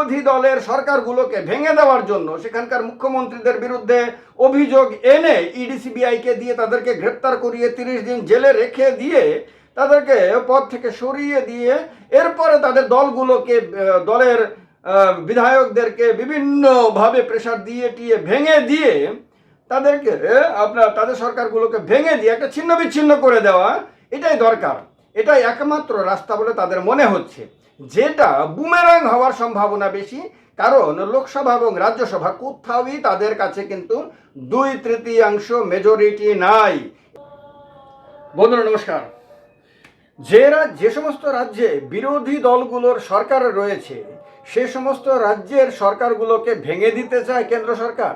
বিরোধী দলের সরকারগুলোকে ভেঙে দেওয়ার জন্য সেখানকার মুখ্যমন্ত্রীদের বিরুদ্ধে অভিযোগ এনে ইডিসিবিআইকে দিয়ে তাদেরকে গ্রেপ্তার করিয়ে তিরিশ দিন জেলে রেখে দিয়ে তাদেরকে পদ থেকে সরিয়ে দিয়ে এরপরে তাদের দলগুলোকে দলের বিধায়কদেরকে বিভিন্নভাবে প্রেশার দিয়ে টিয়ে ভেঙে দিয়ে তাদেরকে, আপনার, তাদের সরকারগুলোকে ভেঙে দিয়ে একটা ছিন্ন বিচ্ছিন্ন করে দেওয়া এটাই দরকার। এটাই একমাত্র রাস্তা বলে তাদের মনে হচ্ছে। যেটা বুমেরাং হওয়ার সম্ভাবনা বেশি, কারণ লোকসভা এবং রাজ্যসভা কোথাওই তাদের কাছে কিন্তু দুই তৃতীয়াংশ মেজরিটি নাই। বন্ধুরা, নমস্কার। যে যে সমস্ত রাজ্যে বিরোধী দলগুলোর সরকার রয়েছে, সে সমস্ত রাজ্যের সরকারগুলোকে ভেঙে দিতে চায় কেন্দ্র সরকার।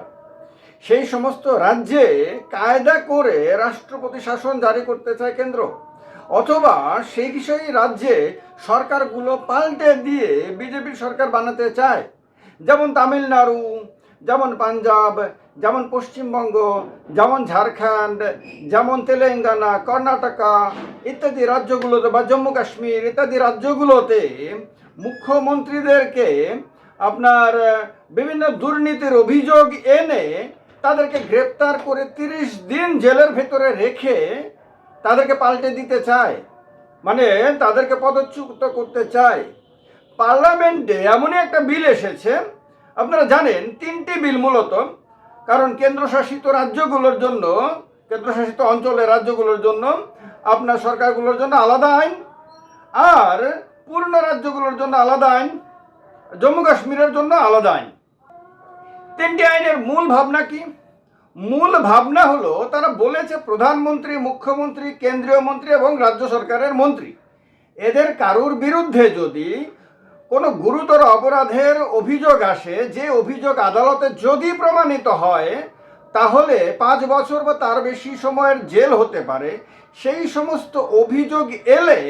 সেই সমস্ত রাজ্যে কায়দা করে রাষ্ট্রপতি শাসন জারি করতে চায় কেন্দ্র। অথবা সেই সেই রাজ্যে সরকারগুলো পাল্টে দিয়ে বিজেপির সরকার বানাতে চায়। যেমন তামিলনাড়ু, যেমন পাঞ্জাব, যেমন পশ্চিমবঙ্গ, যেমন ঝাড়খণ্ড, যেমন তেলেঙ্গানা, কর্ণাটকা ইত্যাদি রাজ্যগুলোতে বা জম্মু কাশ্মীর ইত্যাদি রাজ্যগুলোতে মুখ্যমন্ত্রীদেরকে আপনার বিভিন্ন দুর্নীতির অভিযোগ এনে তাদেরকে গ্রেপ্তার করে তিরিশ দিন জেলের ভেতরে রেখে তাদেরকে পাল্টে দিতে চায়। মানে তাদেরকে পদচ্যুত করতে চায়। পার্লামেন্টে এমনই একটা বিল এসেছে, আপনারা জানেন, তিনটি বিল মূলত। কারণ কেন্দ্রশাসিত রাজ্যগুলোর জন্য, কেন্দ্রশাসিত অঞ্চলের রাজ্যগুলোর জন্য, আপনার সরকারগুলোর জন্য আলাদা আইন, আর পূর্ণ রাজ্যগুলোর জন্য আলাদা আইন, জম্মু কাশ্মীরের জন্য আলাদা আইন। তিনটি আইনের মূল ভাবনা কি? মূল ভাবনা হলো, তারা বলেছে প্রধানমন্ত্রী, মুখ্যমন্ত্রী, কেন্দ্রীয় মন্ত্রী এবং রাজ্য সরকারের মন্ত্রী। এদের কারুর বিরুদ্ধে যদি কোনো গুরুতর অপরাধের অভিযোগ আসে, যে অভিযোগ আদালতে যদি প্রমাণিত হয়, তাহলে পাঁচ বছর বা তার বেশি সময়ের জেল হতে পারে। সেই সমস্ত অভিযোগ এলে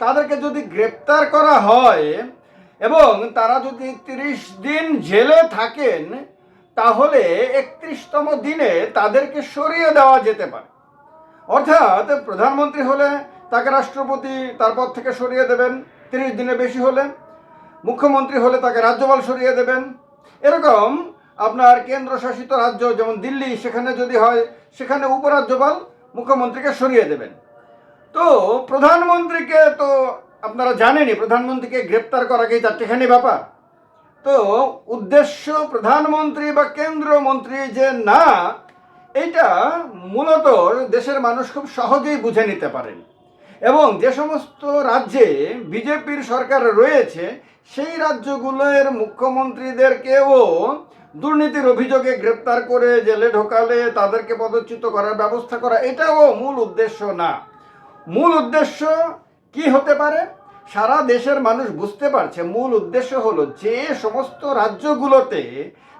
তাদেরকে যদি গ্রেপ্তার করা হয় এবং তারা যদি তিরিশ দিন জেলে থাকেন তাহলে একত্রিশতম দিনে তাদেরকে সরিয়ে দেওয়া যেতে পারে। অর্থাৎ প্রধানমন্ত্রী হলে তাকে রাষ্ট্রপতি, তারপর থেকে সরিয়ে দেবেন, তিরিশ দিনে বেশি হলে। মুখ্যমন্ত্রী হলে তাকে রাজ্যপাল সরিয়ে দেবেন। এরকম আপনার কেন্দ্রশাসিত রাজ্য যেমন দিল্লি, সেখানে যদি হয়, সেখানে উপরাজ্যপাল মুখ্যমন্ত্রীকে সরিয়ে দেবেন। তো প্রধানমন্ত্রীকে তো আপনারা জানেনই, প্রধানমন্ত্রীকে গ্রেপ্তার করাকেই চারটেখানি ব্যাপার। তো উদ্দেশ্য প্রধানমন্ত্রী বা কেন্দ্রমন্ত্রী যে না এটা মূলত দেশের মানুষ খুব সহজেই বুঝে নিতে পারেন। এবং যে সমস্ত রাজ্যে বিজেপির সরকার রয়েছে, সেই রাজ্যগুলোর মুখ্যমন্ত্রীদেরকেও দুর্নীতির অভিযোগে গ্রেপ্তার করে জেলে ঢোকালে তাদেরকে পদচ্যুত করার ব্যবস্থা করা, এটাও মূল উদ্দেশ্য না। মূল উদ্দেশ্য কি হতে পারে? সারা দেশের মানুষ বুঝতে পারছে, মূল উদ্দেশ্য হলো যে সমস্ত রাজ্যগুলোতে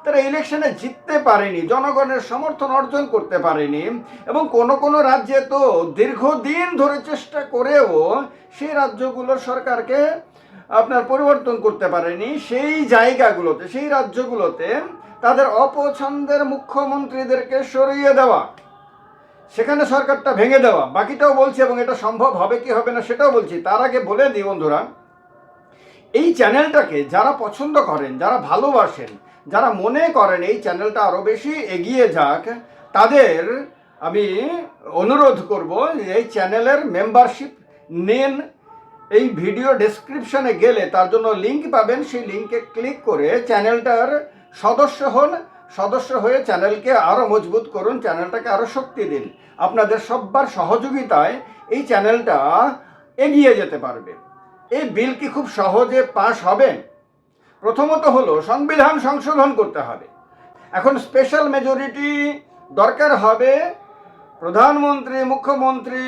তারা ইলেকশনে জিততে পারেনি, জনগণের সমর্থন অর্জন করতে পারেনি এবং কোন কোন রাজ্যে তো দীর্ঘদিন ধরে চেষ্টা করেও সেই রাজ্যগুলোর সরকারকে আপনার পরিবর্তন করতে পারেনি। সেই জায়গাগুলোতে, সেই রাজ্যগুলোতে তাদের অপছন্দের মুখ্যমন্ত্রীদেরকে সরিয়ে দেওয়া সেখানে সরকারটা ভেঙে দেওয়া। বাকিটাও বলছি এবং এটা সম্ভব হবে কি হবে না সেটাও বলছি। তার আগে বলে দিই বন্ধুরা, এই চ্যানেলটাকে যারা পছন্দ করেন, যারা ভালোবাসেন, যারা মনে করেন এই চ্যানেলটা আরও বেশি এগিয়ে যাক, তাদের আমি অনুরোধ করব এই চ্যানেলের মেম্বারশিপ নেন। এই ভিডিও ডেসক্রিপশনে গেলে তার জন্য লিংক পাবেন। সেই লিংকে ক্লিক করে চ্যানেলটার সদস্য হন। সদস্য হয়ে চ্যানেলকে আরও মজবুত করুন, চ্যানেলটাকে আরও শক্তি দিন। আপনাদের সব্বার সহযোগিতায় এই চ্যানেলটা এগিয়ে যেতে পারবে। এই বিল কি খুব সহজে পাশ হবে? প্রথমত হলো সংবিধান সংশোধন করতে হবে। এখন স্পেশাল মেজরিটি দরকার হবে প্রধানমন্ত্রী, মুখ্যমন্ত্রী,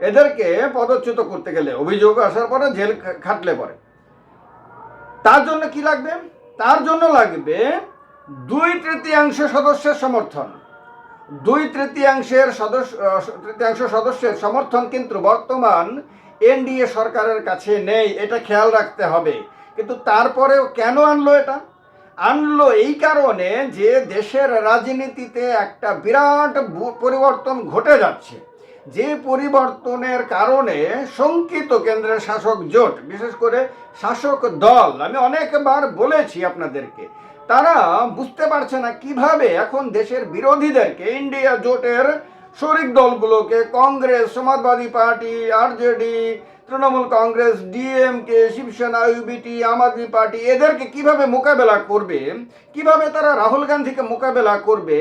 এদেরকে পদচ্যুত করতে গেলে, অভিযোগ আসার পরে জেল খাটলে পরে। তার জন্য কি লাগবে? তার জন্য লাগবে দুই তৃতীয়াংশ সদস্যের সমর্থন। দুই তৃতীয়াংশের সদস্য তৃতীয়াংশ সদস্যের সমর্থন কিন্তু বর্তমান এনডিএ সরকারের কাছে নেই, এটা খেয়াল রাখতে হবে। কিন্তু তারপরেও কেন আনলো এটা? আনলো এই কারণে যে দেশের রাজনীতিতে একটা বিরাট পরিবর্তন ঘটে যাচ্ছে। যে পরিবর্তনের কারণে শঙ্কিত কেন্দ্রের শাসক জোট, বিশেষ করে শাসক দল, আমি অনেকবার বলেছি আপনাদেরকে তারা বুঝতে পারছে না কীভাবে এখন দেশের বিরোধীদেরকে ইন্ডিয়া জোটের শরিক দলগুলোকে Congress, Samajwadi party, RJD, Trinamool Congress, DMK, Shiv Sena, UBT, Aam Aadmi party এদেরকে কীভাবে মোকাবেলা করবে, কীভাবে তারা রাহুল গান্ধীকে মোকাবেলা করবে,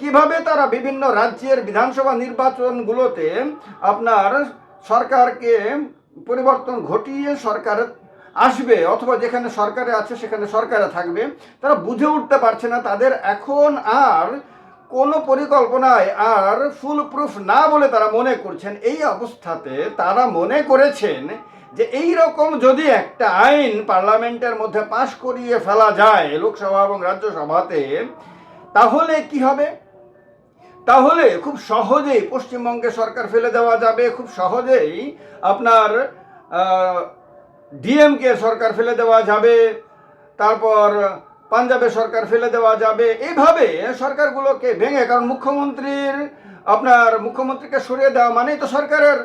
কীভাবে তারা বিভিন্ন রাজ্যের বিধানসভা নির্বাচনগুলোতে আপনার সরকারকে পরিবর্তন ঘটিয়ে সরকার আসবে, অথবা যেখানে সরকারে আছে সেখানে সরকারে থাকবে, তারা বুঝে উঠতে পারছে না তাদের এখন আর কোনো পরিকল্পনায় আর ফুল প্রুফ না বলে তারা মনে করছেন। এই অবস্থাতে তারা মনে করেছেন যে এই রকম যদি একটা আইন পার্লামেন্টের মধ্যে পাশ করিয়ে ফেলা যায় লোকসভা এবং রাজ্যসভাতে, তাহলে কি হবে? তাহলে খুব সহজেই পশ্চিমবঙ্গে সরকার ফেলে দেওয়া যাবে, খুব সহজেই আপনার ডিএমকে সরকার ফেলে দেওয়া যাবে, তারপর পাঞ্জাবে সরকার ফেলে দেওয়া যাবে এইভাবে সরকারগুলোকে ভেঙে, কারণ মুখ্যমন্ত্রীর, আপনার মুখ্যমন্ত্রীকে সরিয়ে দেওয়া মানেই তো সরকারের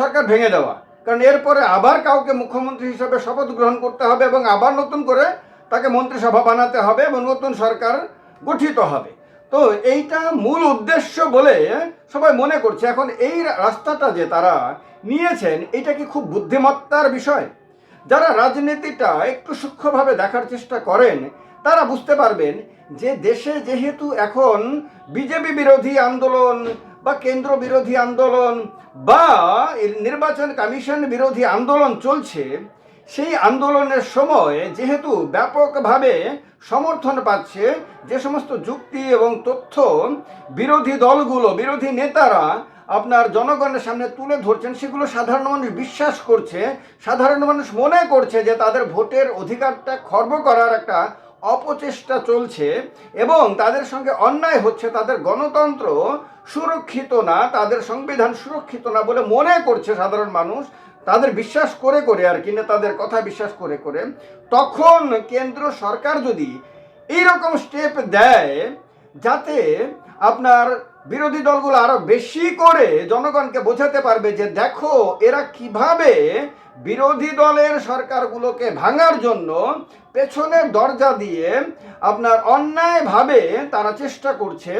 সরকার ভেঙে দেওয়া। কারণ এরপরে আবার কাউকে মুখ্যমন্ত্রী হিসাবে শপথ গ্রহণ করতে হবে এবং আবার নতুন করে তাকে মন্ত্রিসভা বানাতে হবে এবং নতুন সরকার গঠিত হবে। তো এইটা মূল উদ্দেশ্য বলে সবাই মনে করছে। এখন এই রাস্তাটা যে তারা নিয়েছেন, এটা কি খুব বুদ্ধিমত্তার বিষয়? যারা রাজনীতিটা একটু সূক্ষ্মভাবে দেখার চেষ্টা করেন, তারা বুঝতে পারবেন যে দেশে যেহেতু এখন বিজেপি বিরোধী আন্দোলন বা কেন্দ্র বিরোধী আন্দোলন বা নির্বাচন কমিশন বিরোধী আন্দোলন চলছে সেই আন্দোলনের সময় যেহেতু ব্যাপকভাবে সমর্থন পাচ্ছে, যে সমস্ত যুক্তি এবং তথ্য বিরোধী দলগুলো, বিরোধী নেতারা আপনার জনগণের সামনে তুলে ধরছেন, সেগুলো সাধারণ মানুষ বিশ্বাস করছে। সাধারণ মানুষ মনে করছে যে তাদের ভোটের অধিকারটা খর্ব করার একটা অপচেষ্টা চলছে এবং তাদের সঙ্গে অন্যায় হচ্ছে, তাদের গণতন্ত্র সুরক্ষিত না, তাদের সংবিধান সুরক্ষিত না বলে মনে করছে সাধারণ মানুষ। তাদের বিশ্বাস করে করে আর কি, নেতাদের কথা বিশ্বাস করে করে, তখন কেন্দ্র সরকার যদি এইরকম স্টেপ দেয় যাতে আপনার বিরোধী দলগুলো আরও বেশি করে জনগণকে বোঝাতে পারবে যে দেখো এরা কীভাবে বিরোধী দলের সরকারগুলোকে ভাঙার জন্য পেছনের দরজা দিয়ে আপনার অন্যায়ভাবে তারা চেষ্টা করছে।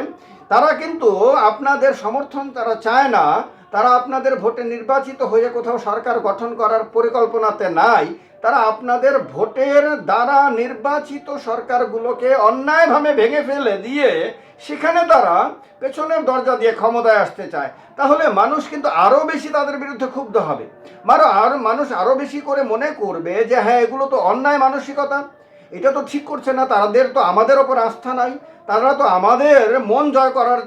তারা কিন্তু আপনাদের সমর্থন তারা চায় না। তারা আপনাদের ভোটে নির্বাচিত হয়ে কোথাও সরকার গঠন করার পরিকল্পনাতে নাই, তারা আপনাদের ভোটের দ্বারা নির্বাচিত সরকারগুলোকে অন্যায়ভাবে ভেঙে ফেলে দিয়ে সেখানে তারা পেছনের দরজা দিয়ে ক্ষমতায় আসতে চায়। তাহলে মানুষ কিন্তু আরও বেশি তাদের বিরুদ্ধে ক্ষুব্ধ হবে। মারো, আর মানুষ আরও বেশি করে মনে করবে যে হ্যাঁ এগুলো তো অন্যায় মানসিকতা। এটা তো ঠিক করছে না, তাদের তো আমাদের ওপর আস্থা নাই, তারা তো আমাদের মন জয় করার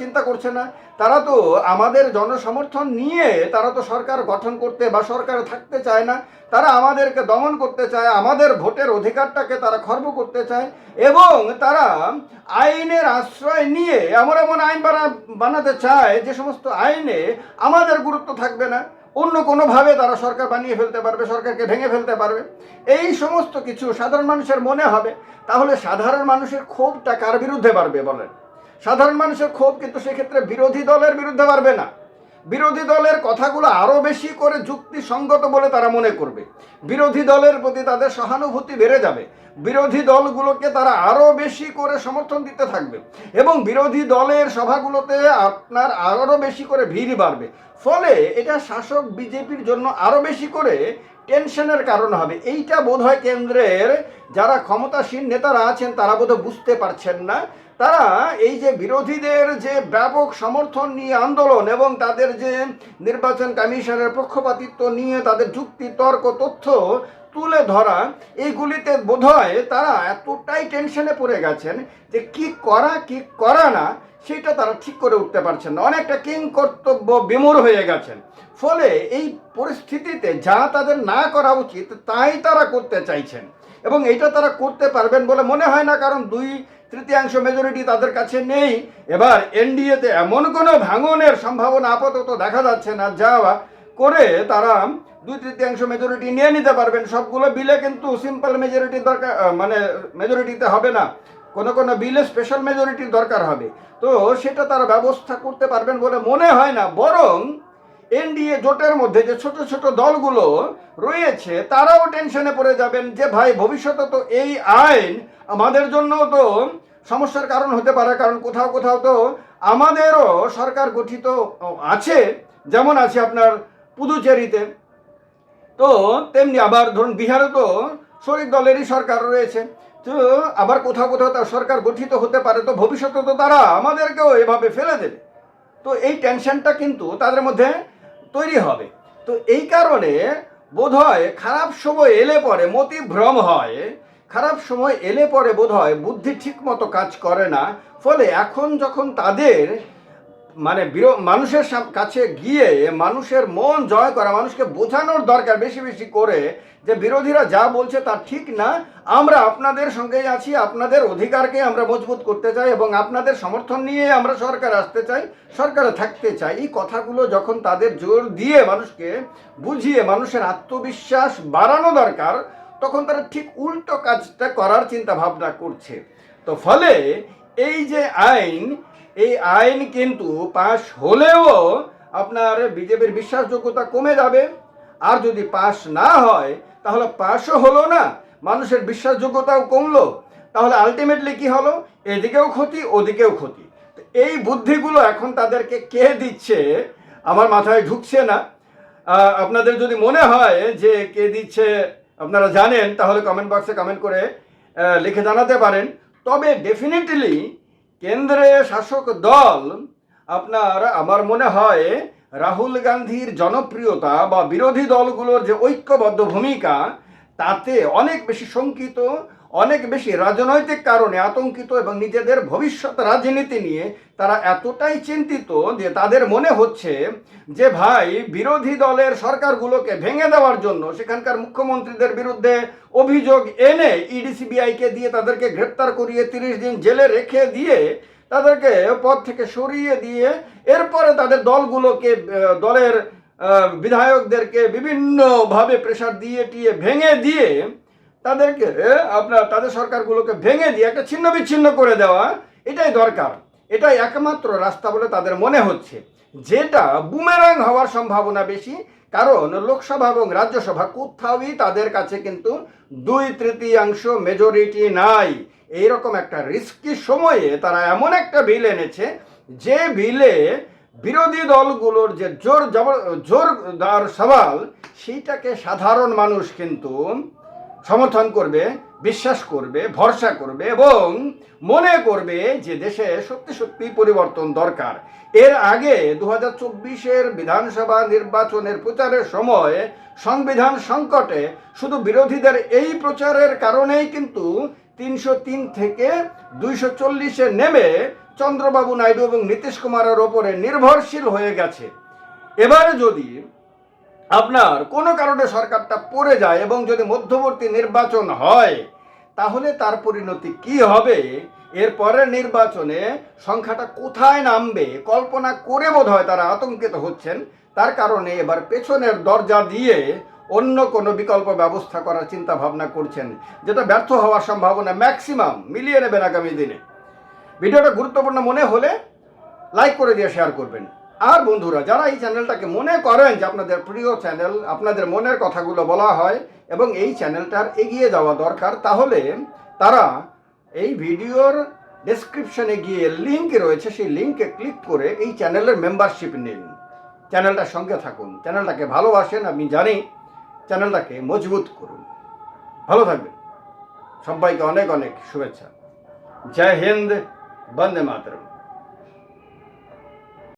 চিন্তা করছে না, তারা তো আমাদের জনসমর্থন নিয়ে তারা তো সরকার গঠন করতে বা সরকারে থাকতে চায় না, তারা আমাদেরকে দমন করতে চায়, আমাদের ভোটের অধিকারটাকে তারা খর্ব করতে চায়, এবং তারা আইনের আশ্রয় নিয়ে এমন এমন আইন বানা, বানাতে চায় যে সমস্ত আইনে আমাদের গুরুত্ব থাকবে না। অন্য কোনোভাবে তারা সরকার বানিয়ে ফেলতে পারবে, সরকারকে ভেঙে ফেলতে পারবে। এই সমস্ত কিছু সাধারণ মানুষের মনে হবে, তাহলে সাধারণ মানুষের ক্ষোভটা কার বিরুদ্ধে বাড়বে বলেন? সাধারণ মানুষের ক্ষোভ কিন্তু সেক্ষেত্রে বিরোধী দলের বিরুদ্ধে বাড়বে না। বিরোধী দলের কথাগুলো আরও বেশি করে যুক্তিসঙ্গত বলে তারা মনে করবে। বিরোধী দলের প্রতি তাদের সহানুভূতি বেড়ে যাবে। বিরোধী দলগুলোকে তারা আরও বেশি করে সমর্থন দিতে থাকবে এবং বিরোধী দলের সভাগুলোতে আপনার আরও বেশি করে ভিড় বাড়বে। ফলে এটা শাসক বিজেপির জন্য আরও বেশি করে টেনশনের কারণ হবে। এইটা বোধহয় কেন্দ্রের যারা ক্ষমতাসীন নেতারা আছেন, তারা বোধহয় বুঝতে পারছেন না। তারা এই যে বিরোধীদের যে ব্যাপক সমর্থন নিয়ে আন্দোলন এবং তাদের যে নির্বাচন কমিশনের পক্ষপাতিত্ব নিয়ে তাদের যুক্তি, তর্ক, তথ্য তুলে ধরা, এইগুলিতে বোধহয় তারা এতটাই টেনশনে পড়ে গেছেন যে কি করা কি করা না, সেটা তারা ঠিক করে উঠতে পারছেন না। অনেকটা কিং কর্তব্য বিমূর হয়ে গেছেন। ফলে এই পরিস্থিতিতে যা তাদের না করা উচিত, তাই তারা করতে চাইছেন। এবং এটা তারা করতে পারবেন বলে মনে হয় না, কারণ দুই তৃতীয়াংশ মেজরিটি তাদের কাছে নেই। এবার এনডিএতে এমন কোনো ভাঙনের সম্ভাবনা আপাতত দেখা যাচ্ছে না, যা করে তারা দুই তৃতীয়াংশ মেজরিটি নিয়ে নিতে পারবেন। সবগুলো বিলে কিন্তু সিম্পল মেজরিটি দরকার মানে মেজরিটিতে হবে না। কোনো কোনো বিলে স্পেশাল মেজরিটির দরকার হবে। তো সেটা তারা ব্যবস্থা করতে পারবেন বলে মনে হয় না, বরং এনডিএ জোটের মধ্যে যে ছোট ছোট দলগুলো রয়েছে, তারাও টেনশনে পড়ে যাবেন যে, ভাই, ভবিষ্যতে তো এই আইন আমাদের জন্য তো সমস্যার কারণ হতে পারে, কারণ কোথাও কোথাও তো আমাদেরও সরকার গঠিত আছে, যেমন আছে আপনার পুদুচেরিতে। তো তেমনি আবার ধরুন বিহারে তো শরিক দলেরই সরকার রয়েছে, তো আবার কোথাও কোথাও তার সরকার গঠিত হতে পারে, তো ভবিষ্যতে তো তারা আমাদেরকেও এভাবে ফেলে দেবে। তো এই টেনশনটা কিন্তু তাদের মধ্যে তৈরি হবে। তো এই কারণে বোধ হয় খারাপ সময় এলে পরে মতি ভ্রম হয়। খারাপ সময় এলে পরে বোধ হয় বুদ্ধি ঠিক মতো কাজ করে না। ফলে এখন যখন তাদের মানে মানুষের কাছে গিয়ে মানুষের মন জয় করা, মানুষকে বোঝানোর দরকার বেশি বেশি করে যে বিরোধীরা যা বলছে তা ঠিক না। আমরা আপনাদের সঙ্গেই আছি, আপনাদের অধিকারকে আমরা মজবুত করতে চাই এবং আপনাদের সমর্থন নিয়ে আমরা সরকার আসতে চাই, সরকারে থাকতে চাই। এই কথাগুলো যখন তাদের জোর দিয়ে মানুষকে বুঝিয়ে মানুষের আত্মবিশ্বাস বাড়ানো দরকার, তখন তারা ঠিক উল্টো কাজটা করার চিন্তা ভাবনা করছে। তো ফলে এই যে আইন, এই আইন কিন্তু পাশ হলেও আপনার বিজেপির বিশ্বাসযোগ্যতা কমে যাবে। আর যদি পাশ না হয়, তাহলে পাশও হলো না, মানুষের বিশ্বাসযোগ্যতাও কমলো। তাহলে আলটিমেটলি কি হলো? এদিকেও ক্ষতি, ওদিকেও ক্ষতি। এই বুদ্ধিগুলো এখন তাদেরকে কে দিচ্ছে, আমার মাথায় ঢুকছে না। আপনাদের যদি মনে হয় যে কে দিচ্ছে, আপনারা জানেন, তাহলে কমেন্ট বক্সে কমেন্ট করে লিখে জানাতে পারেন। তবে ডেফিনেটলি কেন্দ্রে শাসক দল, আপনার আমার মনে হয় রাহুল গান্ধীর জনপ্রিয়তা বা বিরোধী দলগুলোর যে ঐক্যবদ্ধ ভূমিকা, তাতে অনেক বেশি শঙ্কিত অনেক বেশি রাজনৈতিক কারণে আতঙ্কিত এবং নিজেদের ভবিষ্যৎ রাজনীতি নিয়ে তারা এতটাই চিন্তিত যে তাদের মনে হচ্ছে যে ভাই, বিরোধী দলের সরকারগুলোকে ভেঙে দেওয়ার জন্য সেখানকার মুখ্যমন্ত্রীদের বিরুদ্ধে অভিযোগ এনে ইডিসিবিআইকে দিয়ে তাদেরকে গ্রেপ্তার করিয়ে তিরিশ দিন জেলে রেখে দিয়ে তাদেরকে পদ থেকে সরিয়ে দিয়ে এরপরে তাদের দলগুলোকে দলের বিধায়কদেরকে বিভিন্নভাবে প্রেশার দিয়ে টিয়ে ভেঙে দিয়ে তাদেরকে, আপনার, তাদের সরকারগুলোকে ভেঙে দিয়ে একটা ছিন্ন বিচ্ছিন্ন করে দেওয়া, এটাই দরকার। এটাই একমাত্র রাস্তা বলে তাদের মনে হচ্ছে। যেটা বুমেরাং হওয়ার সম্ভাবনা বেশি, কারণ লোকসভা এবং রাজ্যসভা কোথাওই তাদের কাছে কিন্তু দুই তৃতীয়াংশ মেজরিটি নাই। এইরকম একটা রিস্কি সময়ে তারা এমন একটা বিল এনেছে, যে বিলে বিরোধী দলগুলোর যে জোর জবর, জোরদার সওয়াল, সেইটাকে সাধারণ মানুষ কিন্তু সমর্থন করবে, বিশ্বাস করবে, ভরসা করবে এবং মনে করবে যে দেশে সত্যি সত্যি পরিবর্তন দরকার। এর আগে দু হাজার চব্বিশের বিধানসভা নির্বাচনের প্রচারের সময় সংবিধান সংকটে শুধু বিরোধীদের এই প্রচারের কারণেই কিন্তু তিনশো তিন থেকে দুইশো চল্লিশে নেমে চন্দ্রবাবু নাইডু এবং নীতিশ কুমারের ওপরে নির্ভরশীল হয়ে গেছে। এবারে যদি আপনার কোনো কারণে সরকারটা পড়ে যায় এবং যদি মধ্যবর্তী নির্বাচন হয়, তাহলে তার পরিণতি কি হবে? এর পরের নির্বাচনে সংখ্যাটা কোথায় নামবে? কল্পনা করে বোধ হয় তারা আতঙ্কিত হচ্ছেন। তার কারণে এবার পেছনের দরজা দিয়ে অন্য কোনো বিকল্প ব্যবস্থা করার চিন্তা ভাবনা করছেন, যেটা ব্যর্থ হওয়ার সম্ভাবনা ম্যাক্সিমাম। মিলিয়ে নেবেন আগামী দিনে। ভিডিওটা গুরুত্বপূর্ণ মনে হলে লাইক করে দিয়ে শেয়ার করবেন। আর বন্ধুরা, যারা এই চ্যানেলটাকে মনে করেন যে আপনাদের প্রিয় চ্যানেল, আপনাদের মনের কথাগুলো বলা হয় এবং এই চ্যানেলটার এগিয়ে যাওয়া দরকার, তাহলে তারা এই ভিডিওর ডেসক্রিপশনে গিয়ে লিঙ্ক রয়েছে, সেই লিঙ্কে ক্লিক করে এই চ্যানেলের মেম্বারশিপ নিন। চ্যানেলটার সঙ্গে থাকুন, চ্যানেলটাকে ভালোবাসেন, আমি জানি চ্যানেলটাকে মজবুত করুন। ভালো থাকবেন। সবাইকে অনেক অনেক শুভেচ্ছা। জয় হিন্দ, বন্দে মাতরম।